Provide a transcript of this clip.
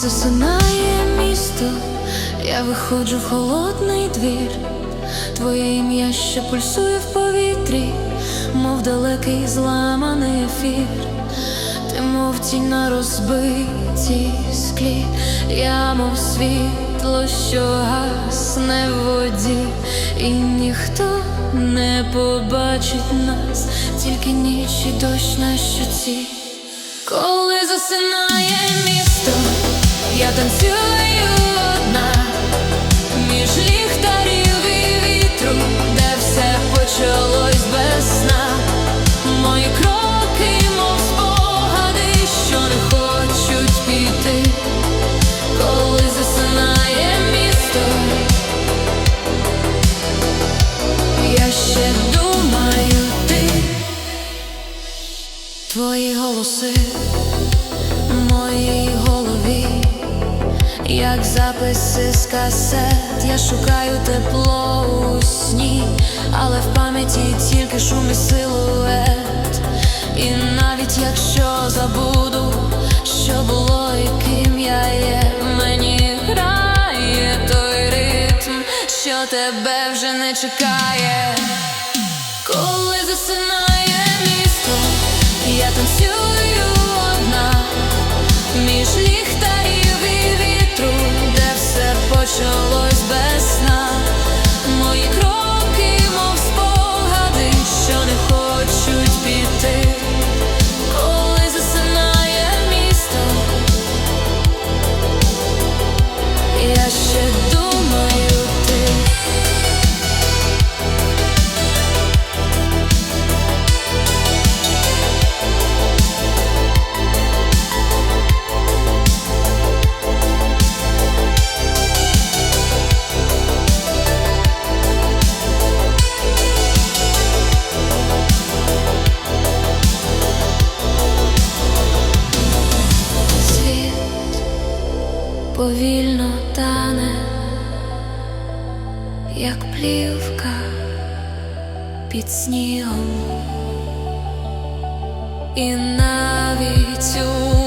засинає місто, я виходжу в холодний двір, твоє ім'я ще пульсує в повітрі, мов далекий зламаний ефір, ти мов тінь на розбитій склі, я мов світло, що гасне в воді, і ніхто не побачить нас, тільки ніч і дощ на щоці. Коли засинає місто, я танцюю одна між ліхтарів і вітру, де все почалось без. Мої кроки, мов спогади, що не хочуть піти. Коли засинає місто, я ще думаю ти. Твої голоси як записи з касет, я шукаю тепло у сні, але в пам'яті тільки шум і силует. І навіть якщо забуду, що було і ким я є, мені грає той ритм, що тебе вже не чекає. Повільно тане, як плівка під снігом, і навіть у